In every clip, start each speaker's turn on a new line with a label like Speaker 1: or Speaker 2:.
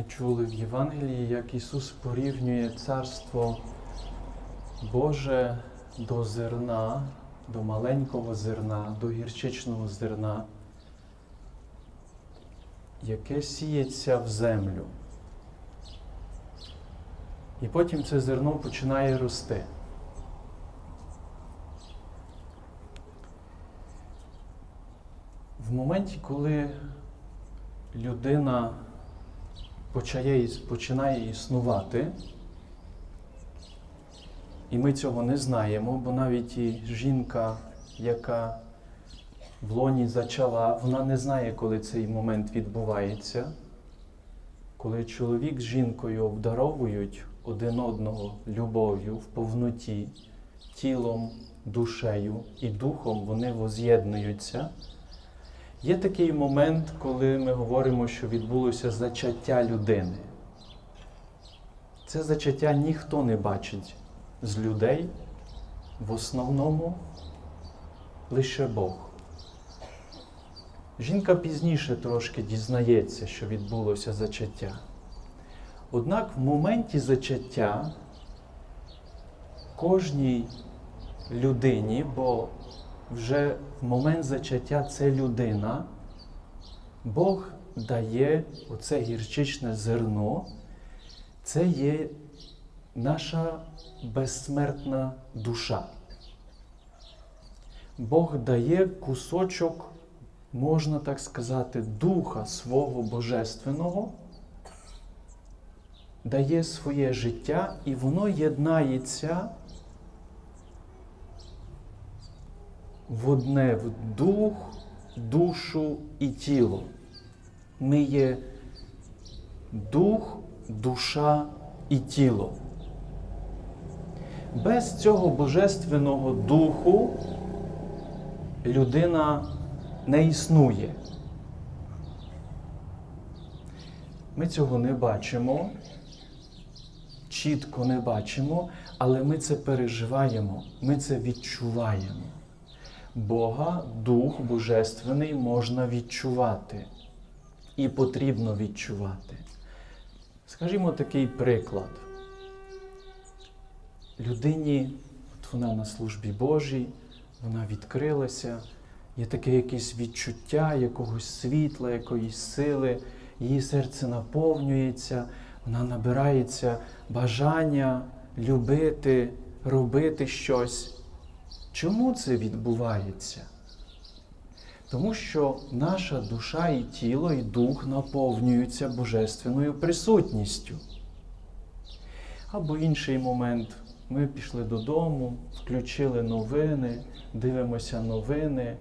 Speaker 1: Ми чули в Євангелії, як Ісус порівнює Царство Боже до зерна, до маленького зерна, до гірчичного зерна, яке сіється в землю. І потім це зерно починає рости. В моменті, коли людина почає, починає існувати, і ми цього не знаємо, бо навіть і жінка, яка в лоні зачала, вона не знає, коли цей момент відбувається. Коли чоловік з жінкою обдаровують один одного любов'ю в повноті, тілом, душею і духом вони воз'єднуються. Є такий момент, коли ми говоримо, що відбулося зачаття людини. Це зачаття ніхто не бачить з людей, в основному лише Бог. Жінка пізніше трошки дізнається, що відбулося зачаття. Однак в моменті зачаття кожній людині, бо вже в момент зачаття це людина, Бог дає оце гірчичне зерно, це є наша безсмертна душа. Бог дає кусочок, можна так сказати, духа свого божественного, дає своє життя, і воно єднається в одне в дух, душу і тіло. Ми є дух, душа і тіло. Без цього божественного духу людина не існує. Ми цього не бачимо, чітко не бачимо, але ми це переживаємо, ми це відчуваємо. Бога, Дух Божественний можна відчувати і потрібно відчувати. Скажімо такий приклад. Людині, от вона на службі Божій, вона відкрилася, є таке якесь відчуття якогось світла, якоїсь сили, її серце наповнюється, вона набирається бажання любити, робити щось. Чому це відбувається? Тому що наша душа і тіло, і дух наповнюються божественною присутністю. Або інший момент. Ми пішли додому, включили новини, дивимося новини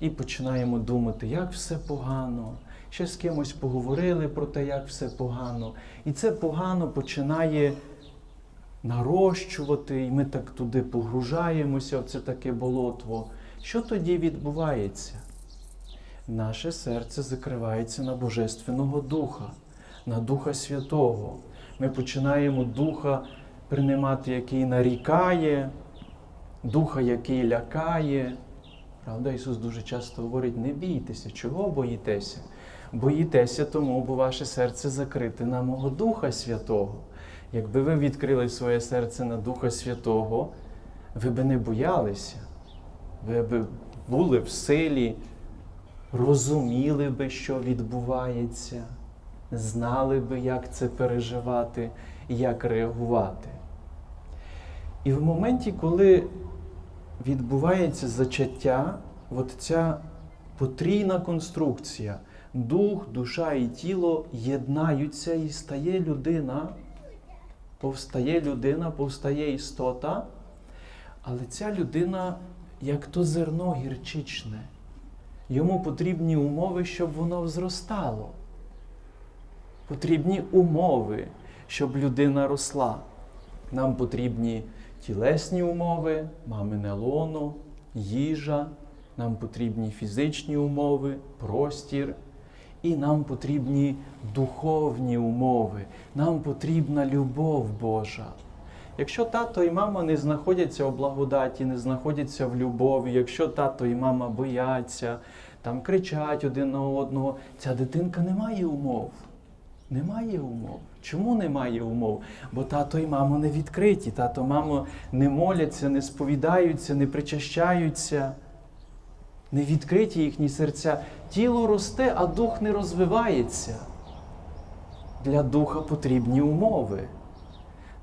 Speaker 1: і починаємо думати, як все погано. Ще з кимось поговорили про те, як все погано. І це погано починає нарощувати, і ми так туди погружаємося, в це таке болотво. Що тоді відбувається? Наше серце закривається на Божественного Духа, на Духа Святого. Ми починаємо Духа приймати, який нарікає, Духа, який лякає. Правда, Ісус дуже часто говорить: не бійтеся, чого боїтеся? Боїтеся тому, бо ваше серце закрите на мого Духа Святого. Якби ви відкрили своє серце на Духа Святого, ви би не боялися, ви б були в силі, розуміли би, що відбувається, знали би, як це переживати як реагувати. І в моменті, коли відбувається зачаття, от ця потрійна конструкція, дух, душа і тіло єднаються і стає людина, повстає людина, повстає істота, але ця людина, як то зерно гірчичне, йому потрібні умови, щоб воно зростало. Потрібні умови, щоб людина росла. Нам потрібні тілесні умови, мамине лоно, їжа, нам потрібні фізичні умови, простір, і нам потрібні духовні умови, нам потрібна любов Божа. Якщо тато і мама не знаходяться у благодаті, не знаходяться в любові, якщо тато і мама бояться, там кричать один на одного, ця дитинка не має умов. Немає умов. Чому немає умов? Бо тато і мамо не відкриті, тато, мамо не моляться, не сповідаються, не причащаються, не відкриті їхні серця. Тіло росте, а дух не розвивається. Для духа потрібні умови.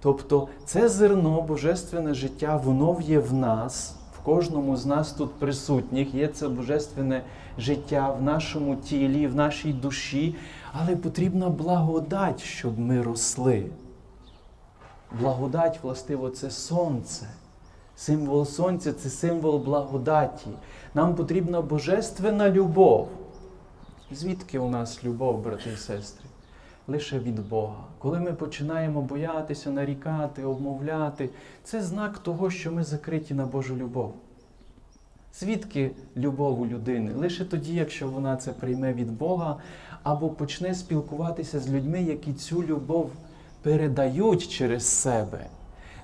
Speaker 1: Тобто це зерно, божественне життя, воно є в нас, в кожному з нас тут присутніх, є це божественне життя в нашому тілі, в нашій душі, але потрібна благодать, щоб ми росли. Благодать, властиво, це сонце. Символ сонця це символ благодаті. Нам потрібна божественна любов. Звідки у нас любов, брати і сестри? Лише від Бога. Коли ми починаємо боятися, нарікати, обмовляти, це знак того, що ми закриті на Божу любов. Звідки любов у людини? Лише тоді, якщо вона це прийме від Бога, або почне спілкуватися з людьми, які цю любов передають через себе.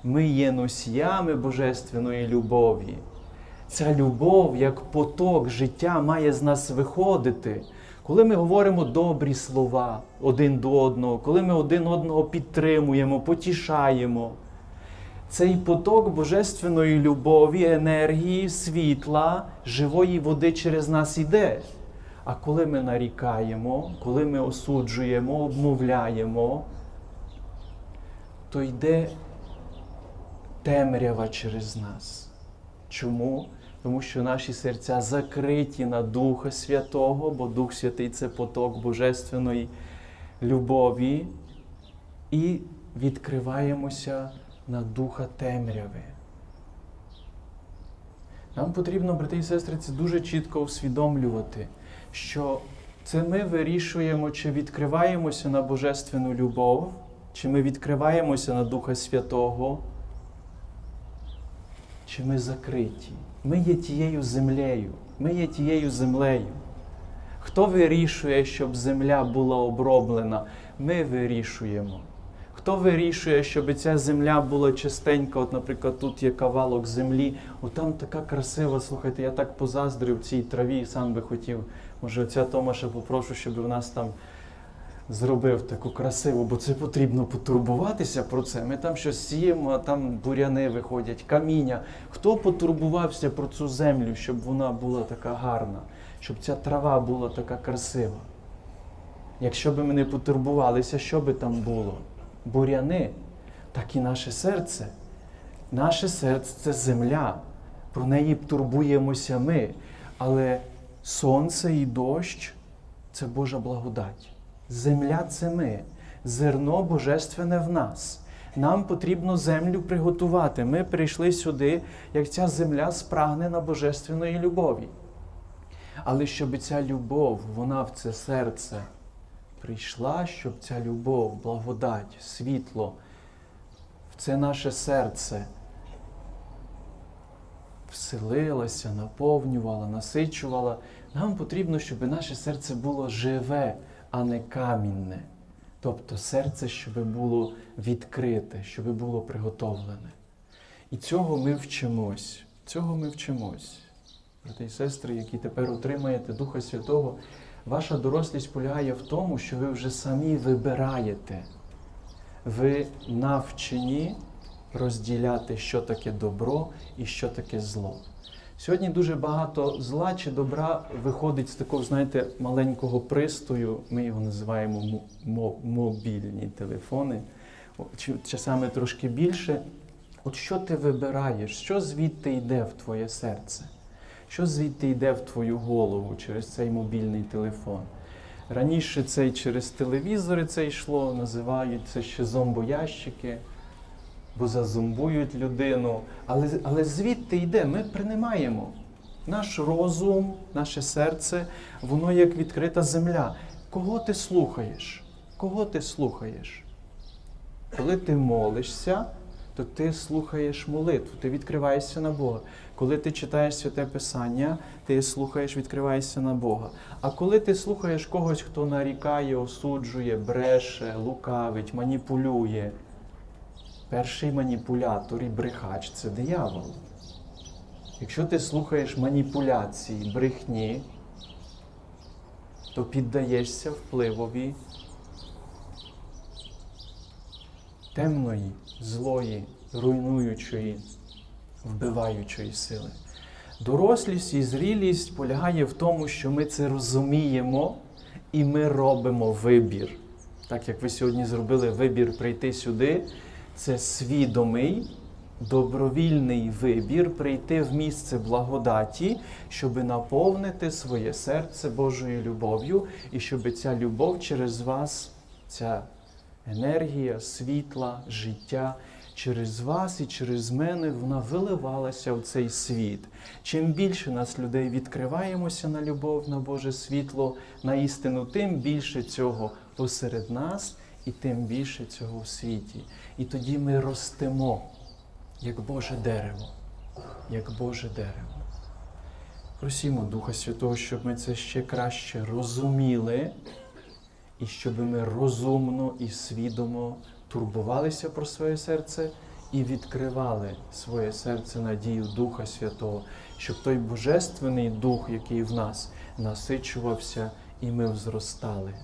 Speaker 1: Ми є носіями божественної любові. Ця любов, як поток життя, має з нас виходити. Коли ми говоримо добрі слова один до одного, коли ми один одного підтримуємо, потішаємо, цей поток божественної любові, енергії, світла, живої води через нас іде. А коли ми нарікаємо, коли ми осуджуємо, обмовляємо, то йде темрява через нас. Чому? Тому що наші серця закриті на Духа Святого, бо Дух Святий це поток божественної любові, і відкриваємося на Духа темряви. Нам потрібно, брати і сестри, це дуже чітко усвідомлювати, що це ми вирішуємо, чи відкриваємося на Божественну любов, чи ми відкриваємося на Духа Святого, чи ми закриті. Ми є тією землею, ми є тією землею. Хто вирішує, щоб земля була оброблена? Ми вирішуємо. Хто вирішує, щоб ця земля була чистенька? От, наприклад, тут є кавалок землі, от там така красива, слухайте, я так позаздрив цій траві, сам би хотів. Може, отця Томаша попрошу, щоб у нас там зробив таку красиву, бо це потрібно потурбуватися про це. Ми там щось сіємо, там буряни виходять, каміння. Хто потурбувався про цю землю, щоб вона була така гарна, щоб ця трава була така красива? Якщо би ми не потурбувалися, що би там було? Буряни, так і наше серце. Наше серце це земля, про неї турбуємося ми. Але сонце і дощ це Божа благодать. Земля це ми, зерно божественне в нас. Нам потрібно землю приготувати. Ми прийшли сюди, як ця земля спрагнена божественної любові. Але щоб ця любов, вона в це серце прийшла, щоб ця любов, благодать, світло в це наше серце вселилася, наповнювала, насичувала. Нам потрібно, щоб наше серце було живе, а не камінне. Тобто серце, щоб було відкрите, щоб було приготовлене. І цього ми вчимось. Цього ми вчимось. Брати і сестри, які тепер отримаєте Духа Святого, ваша дорослість полягає в тому, що ви вже самі вибираєте. Ви навчені розділяти, що таке добро і що таке зло. Сьогодні дуже багато зла чи добра виходить з такого, знаєте, маленького пристрою. Ми його називаємо мо- мо- мобільні телефони, чи- часами трошки більше. От що ти вибираєш? Що звідти йде в твоє серце? Що звідти йде в твою голову через цей мобільний телефон? Раніше це через телевізори це йшло, називають це ще зомбоящики, бо зазомбують людину. Але, але звідти йде, ми приймаємо. Наш розум, наше серце, воно як відкрита земля. Кого ти слухаєш? Кого ти слухаєш? Коли ти молишся, то ти слухаєш молитву, ти відкриваєшся на Бога. Коли ти читаєш святе Писання, ти слухаєш, відкриваєшся на Бога. А коли ти слухаєш когось, хто нарікає, осуджує, бреше, лукавить, маніпулює, перший маніпулятор і брехач це диявол. Якщо ти слухаєш маніпуляції, брехні, то піддаєшся впливові темної, злої, руйнуючої, вбиваючої сили. Дорослість і зрілість полягає в тому, що ми це розуміємо і ми робимо вибір. Так як ви сьогодні зробили вибір прийти сюди, це свідомий, добровільний вибір прийти в місце благодаті, щоб наповнити своє серце Божою любов'ю, і щоб ця любов через вас, ця енергія, світла, життя через вас і через мене вона виливалася в цей світ. Чим більше нас людей відкриваємося на любов, на Боже світло, на істину, тим більше цього посеред нас і тим більше цього в світі. І тоді ми ростемо, як Боже дерево, як Боже дерево. Просімо Духа Святого, щоб ми це ще краще розуміли, і щоб ми розумно і свідомо турбувалися про своє серце і відкривали своє серце на дію Духа Святого, щоб той Божественний Дух, який в нас насичувався, і ми взростали.